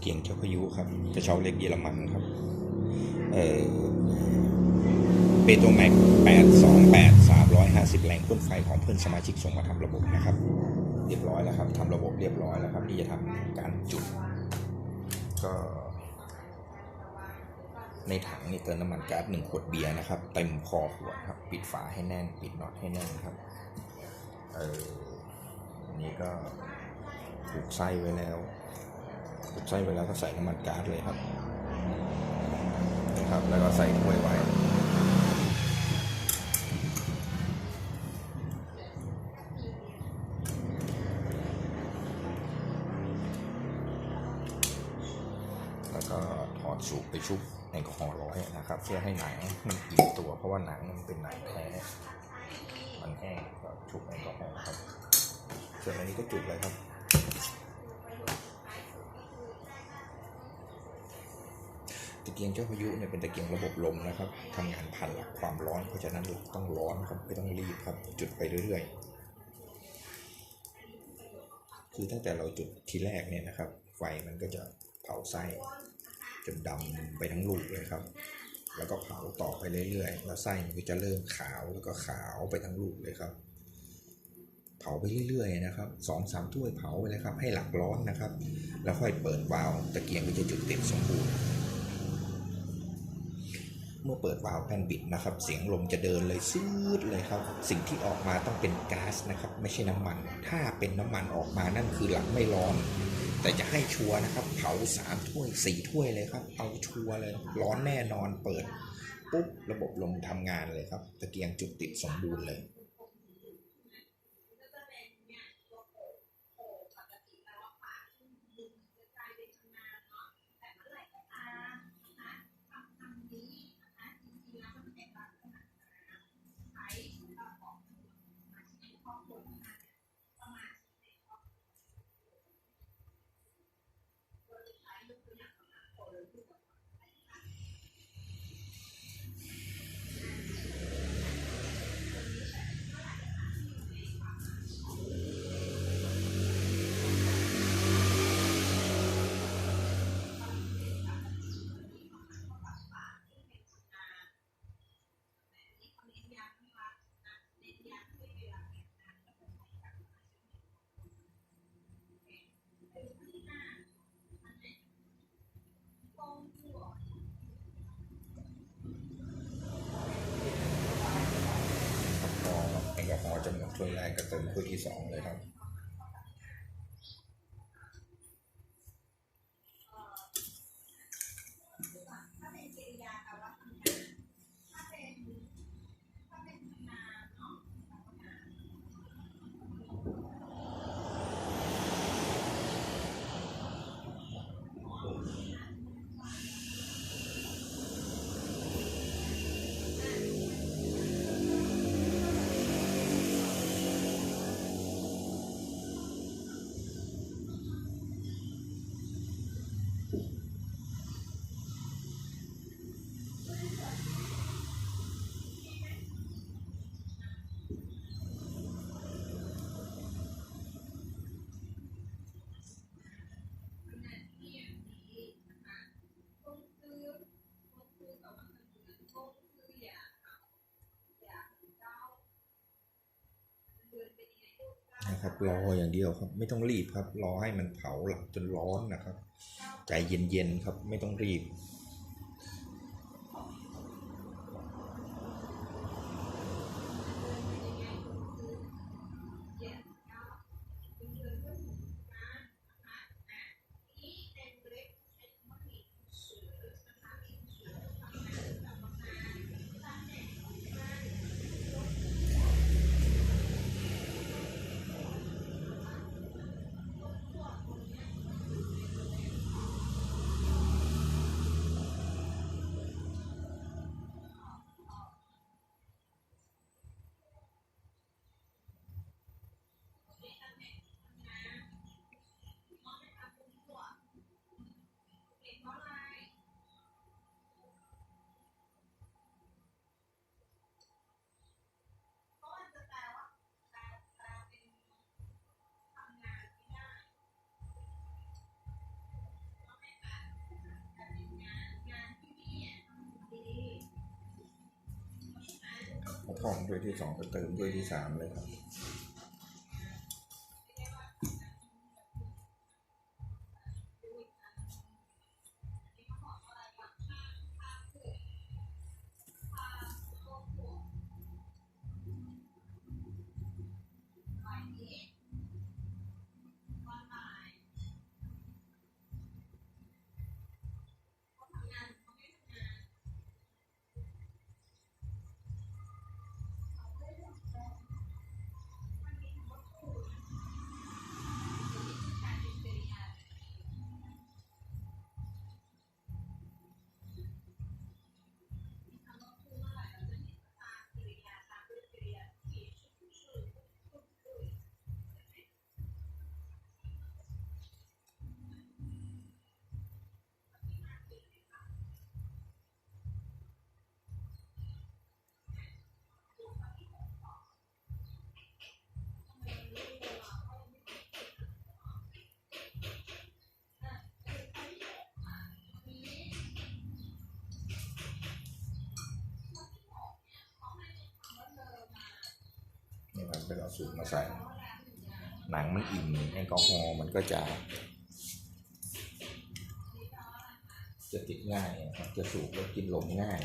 เกียงเจ้าพายุครับกระเช้าเล็กเยอรมันครับ เอ่อเปโตรแม็ก828 350 แรงพ่นไฟของเพื่อนสมาชิกส่งมาทำระบบนะครับ เรียบร้อยแล้วครับทำระบบเรียบร้อยแล้วครับนี่จะทำการจุด ก็ ในถังนี่เติมน้ำมันก๊าซหนึ่งขวดเบียร์นะครับ เต็มคอขวดครับ ปิดฝาให้แน่น ปิดน็อตให้แน่นครับ เออนนี้ก็ผูกไส้ไว้แล้ว ผูกไส้ไว้แล้วก็ใส่น้ำมันก๊าซเลยครับนะครับ แล้วก็ใส่ถ้วยไว้แล้วก็ถอดสูบไปชุบแอลกอฮอล์ร้อยนะครับ เพื่อให้หนังมันอิ่มตัวเพราะว่าหนังมันเป็นหนังแท้มันแห้งก็ชุบแอลกอฮอล์ครับส่วนอันนี้ก็จุดเลยครับะเกียงเจ้าพายุเนี่ยเป็นตะเกียงระบบลมนะครับทำงานผ่านหลักความร้อน เพราะฉะนั้นต้องร้อนครับไม่ต้องรีบครับ จุดไปเรื่อยๆ คือตั้งแต่เราจุดทีแรกเนี่ยนะครับ ไฟมันก็จะเผาไส้จนดำไปทั้งลูกเลยครับ แล้วก็เผาต่อไปเรื่อยๆ แล้วไส้มันก็จะเริ่มขาวแล้วก็ขาวไปทั้งลูกเลยครับ เผาไปเรื่อยๆนะครับสองสามถ้วยเผาไปเลยครับ ให้หลักร้อนนะครับ แล้วค่อยเปิดวาล์วตะเกียงก็จะจุดเต็มสมบูรณ์ เมื่อเปิดวาล์วแผ่นบิดนะครับ เสียงลมจะเดินเลยซืดเลยครับ สิ่งที่ออกมาต้องเป็นก๊าซนะครับ ไม่ใช่น้ำมัน ถ้าเป็นน้ำมันออกมานั่นคือหลังไม่ร้อน แต่จะให้ชัวร์นะครับ เผาสามถ้วยสี่ถ้วยเลยครับ เอาชัวร์เลย ร้อนแน่นอนเปิดปุ๊บระบบลมทำงานเลยครับ ตะเกียงจุดติดสมบูรณ์เลย พอแอลกอฮอล์จะห กรกก็เติมถ้วที่สองเลยครับ นะครับรออย่างเดียวครับไม่ต้องรีบครับ รอให้มันเผาหลังจนร้อนนะครับ ใจเย็นๆครับไม่ต้องรีบ พองด้วยที่สองก็เติมด้วยที่สามเลยครับ ก็เอาสูตรมาใส่ หนังมันอิ่มแอลกอฮอล์มันก็จะ จะติดง่ายจะสูบแล้วกินลมง่าย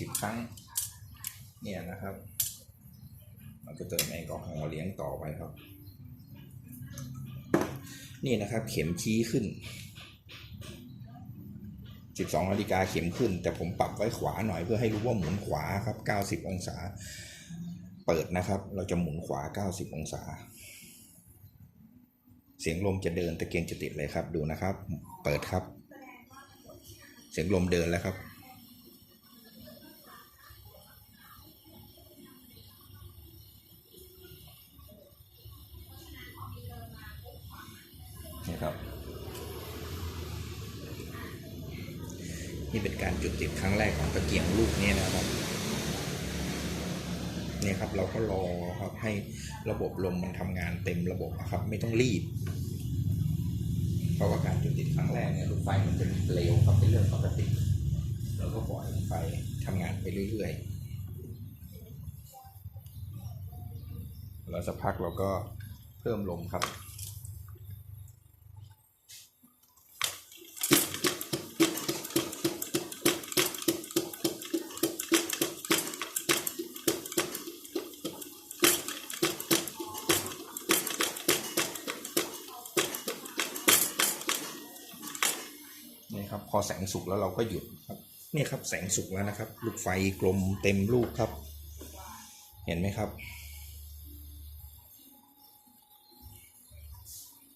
สิบครั้ง เนี่ยนะครับมันก็เติมแอลกอฮอล์เลี้ยงต่อไปครับ นี่นะครับ เข็มชี้ขึ้น12นาฬิกาเข็มขึ้น แต่ผมปรับไว้ขวาหน่อยเพื่อให้รู้ว่าหมุนขวาครับ90องศา เปิดนะครับ เราจะหมุนขวา90องศา เสียงลมจะเดินตะเกียงจะติดเลยครับ ดูนะครับ เปิดครับ เสียงลมเดินแล้วครับ นี่เป็นการจุดติดครั้งแรกของตะเกียงลูกนี้นะครับเนี่ยครับเราก็รอครับให้ระบบลมมันทำงานเต็มระบบนะครับ ไม่ต้องรีบ เพราะว่าการจุดติดครั้งแรกเนี่ยลูกไฟมันจะเร็วครับเป็นเรื่องปกติเราก็ปล่อยไปทำงานไปเรื่อยๆแล้วสักพักเราก็เพิ่มลมครับ พอแสงสุกแล้วเราก็หยุดครับนี่ครับแสงสุกแล้วนะครับ ลูกไฟกลมเต็มลูกครับ เห็นไหมครับ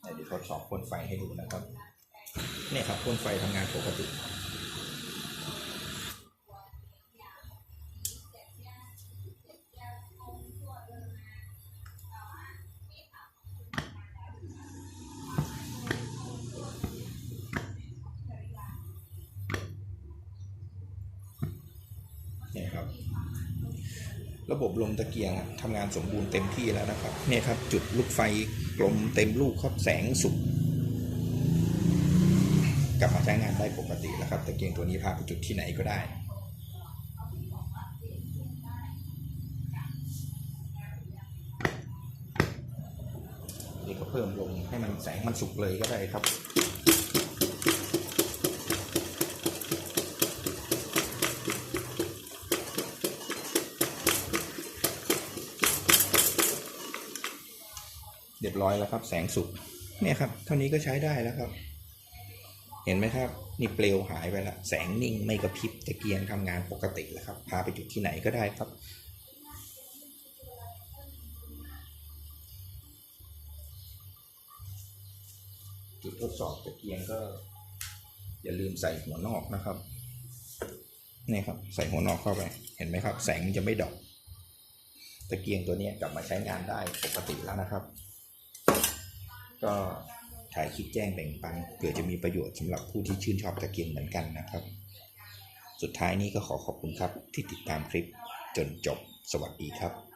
เดี๋ยวทดสอบพ่นไฟให้ดูนะครับ เนี่ยครับพ่นไฟทำงานปกติ เนี่ยครับ ระบบลมตะเกียงทำงานสมบูรณ์เต็มที่แล้วนะครับ เนี่ยครับ จุดลูกไฟกลมเต็มลูกครับแสงสุกกลับมาใช้งานได้ปกติแล้วครับตะเกียงตัวนี้พาไปจุดที่ไหนก็ได้นี่ก็เพิ่มลงให้มันแสงมันสุกเลยก็ได้ครับ บร้อยแล้วครับ แสงสุกเนี่ยครับ เท่านี้ก็ใช้ได้แล้วครับ เห็นไหมครับ นี่เปลวหายไปแล้วแสงนิ่งไม่กระพริบตะเกียงทำงานปกติแล้วครับ พาไปจุดที่ไหนก็ได้ครับจุดทดสอบตะเกียงก็อย่าลืมใส่หัวนอกนะครับนี่ครับ ใส่หัวนอกเข้าไป เห็นไหมครับ แสงมันจะไม่ดอก ตะเกียงตัวนี้กลับมาใช้งานได้ปกติแล้วนะครับ ก็ถ่ายคลิปแจ้งแบ่งปันเผื่อจะมีประโยชน์สำหรับผู้ที่ชื่นชอบตะเกียงเหมือนกันนะครับ สุดท้ายนี้ก็ขอขอบคุณครับที่ติดตามคลิปจนจบสวัสดีครับ